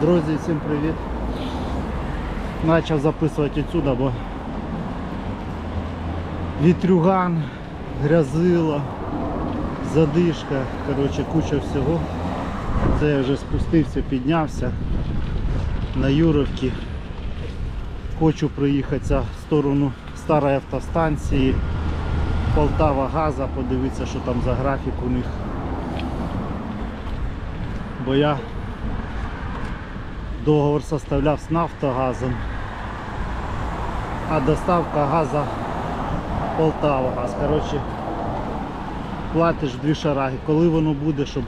Друзі, всім привіт. Почав записувати відсюди, бо вітрюган, грязило, задишка, коротше, куча всього. Це я вже спустився, піднявся на Юровки. Хочу проїхатися в сторону старої автостанції Полтава Газа, подивитися, що там за графік у них. Бо я договор составляв з Нафтогазом, а доставка газа Полтава газ. Коротше, платиш дві шараги. Коли воно буде, щоб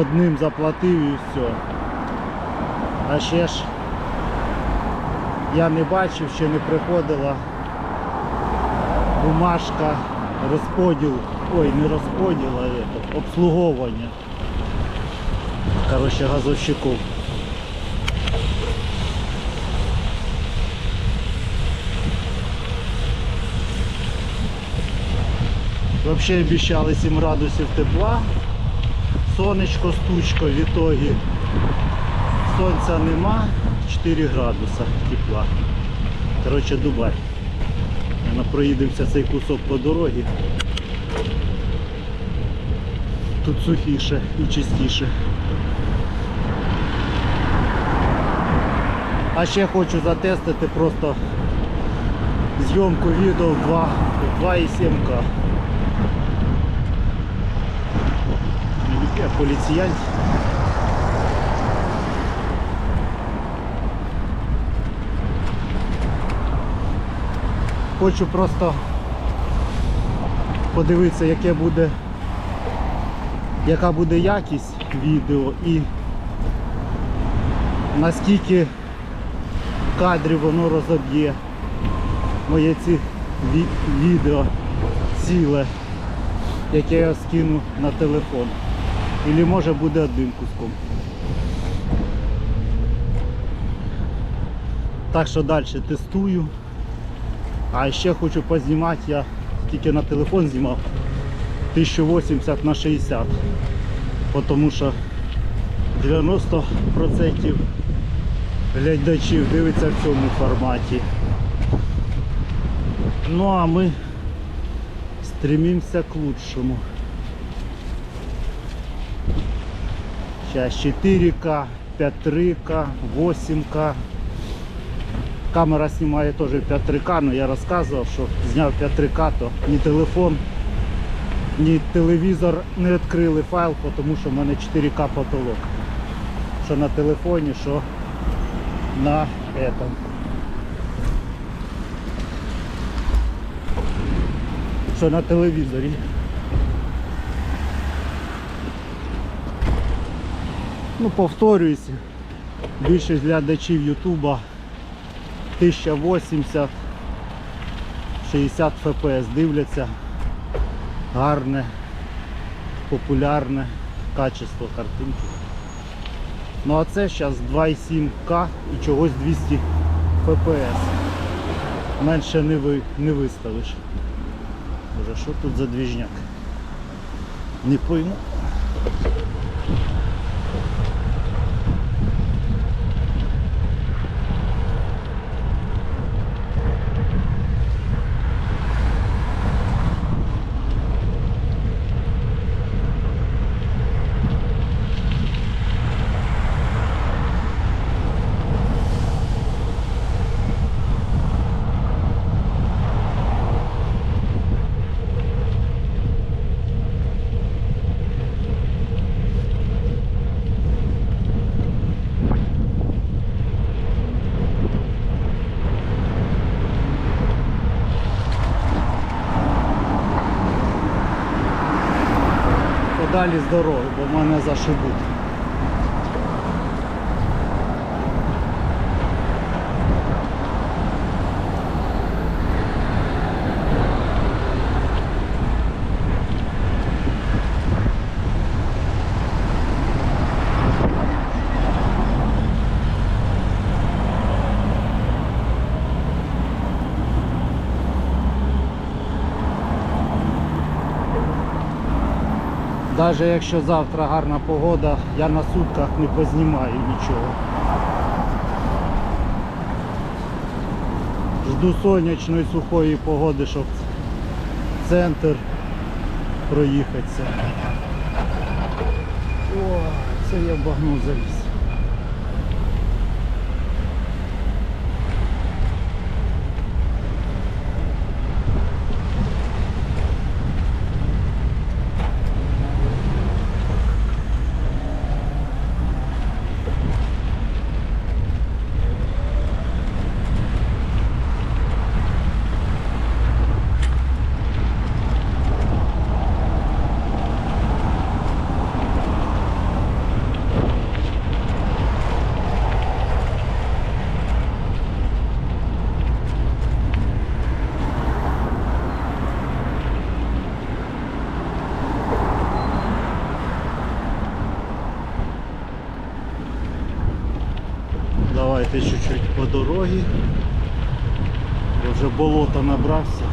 одним заплатив і все. А ще ж я не бачив, ще не приходила бумажка розподіл, ой, не розподіл, а обслуговування. Короче, газовщиков. Взагалі обіцяли 7 градусів тепла. Сонечко з тучкою в ітогі. Сонця нема, 4 градуса тепла. Коротше, Дубай. Проїдемося цей кусок по дорозі. Тут сухіше і чистіше. А ще хочу затестити просто зйомку відео в 2 в 2,7К. Я поліціянт. Хочу просто подивитися, яке буде, яка буде якість відео і наскільки кадрів воно розоб'є моє ці відео ціле, яке я скину на телефон. Ілі може буде одним куском. Так що далі тестую. А ще хочу познімати, я тільки на телефон знімав 1080 на 60. Тому що 90% глядачів дивиться в цьому форматі. Ну а ми стремимося к лучшему. Сейчас 4К, 5.3К, 8К. Камера знімає теж 5.3К, але я розказував, що зняв 5.3К, то ні телефон, ні телевізор не відкрили файл, тому що в мене 4К потолок. Що на телефоні, що на этом. Що на телевізорі. Ну, повторююся, більшість глядачів Ютуба 1080 60 фпс дивляться гарне, популярне качество картинки. Ну а це зараз 2,7К і чогось 200 фпс. Менше не, ви, не виставиш. Боже, що тут за двіжняк? Не пойму. Подалі з дороги, бо мене зашибуть. Навіть якщо завтра гарна погода, я на сутках не познімаю нічого. Жду сонячної сухої погоди, щоб центр проїхатися. О, це я багну заліз. Давайте чуть-чуть по дороге. Я вже болото набрався.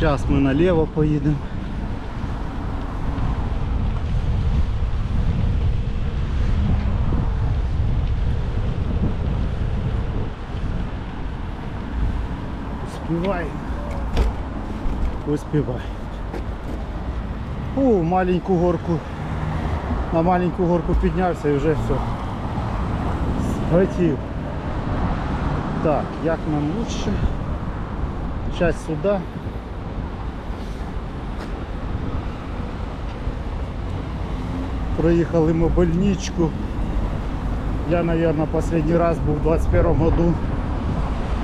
Зараз ми наліво поїдемо. Успівай. Успівай. О, маленьку горку. На маленьку горку піднявся і вже все. Злетів. Так, як нам лучше? Часть сюди. Проїхали ми больничку. Я, наверное, последний раз був в 21 году.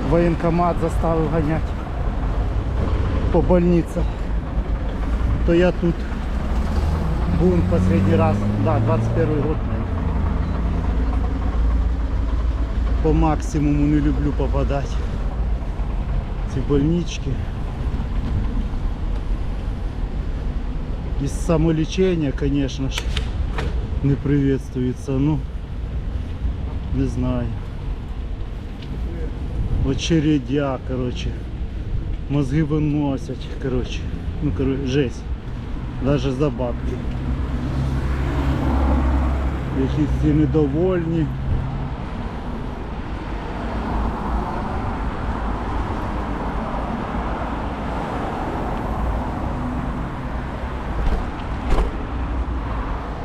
Воєнкомат заставив ганяти по больницах. То я тут був последний раз. Да, 21 год. наверное. По максимуму не люблю попадати. в Ці больнички. И самолечение, конечно ж, Не приветствуется. Ну, не знаю. Очередя, короче. Мозги выносят, короче. Ну, короче, жесть. Даже за бабки. Якісь всі недовольні.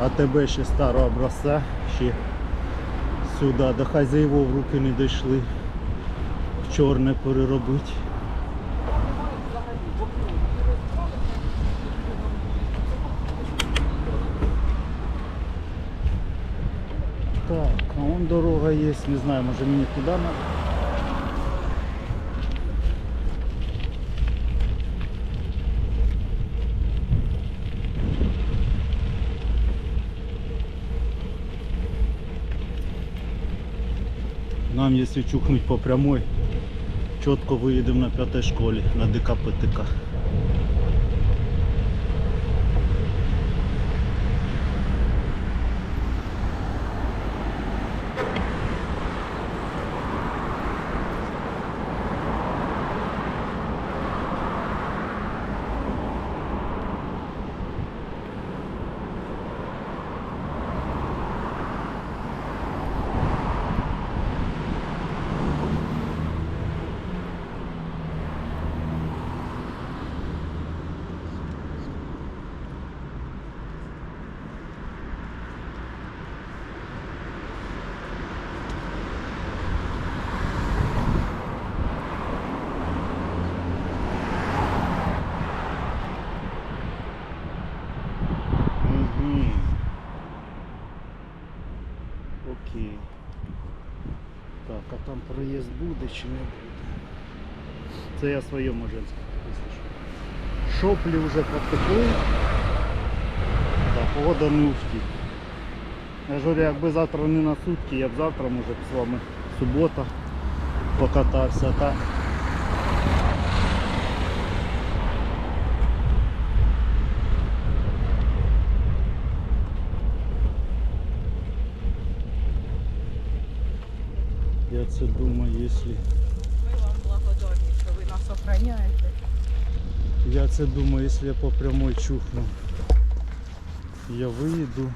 А тебе ще старого образця, ще сюди, за його в руки не дійшли. В чорне переробити. Так, а вон дорога є, не знаю, може мені туди надо. Нам, если чухнуть по прямой, четко выедем на пятой школе, на ДКПТК. Угу. Окей. Так, а там проїзд буде чи не буде? Це я своє Можинське. Шоплі вже потекли. Так, погода не втік. Я ж говорю, якби завтра не на сутки, я б завтра може б з вами субота покатався, так. Я це думаю, якщо... Ми вам благодарні, що ви нас охороняєте. Я це думаю, якщо я по прямой чухну, я виїду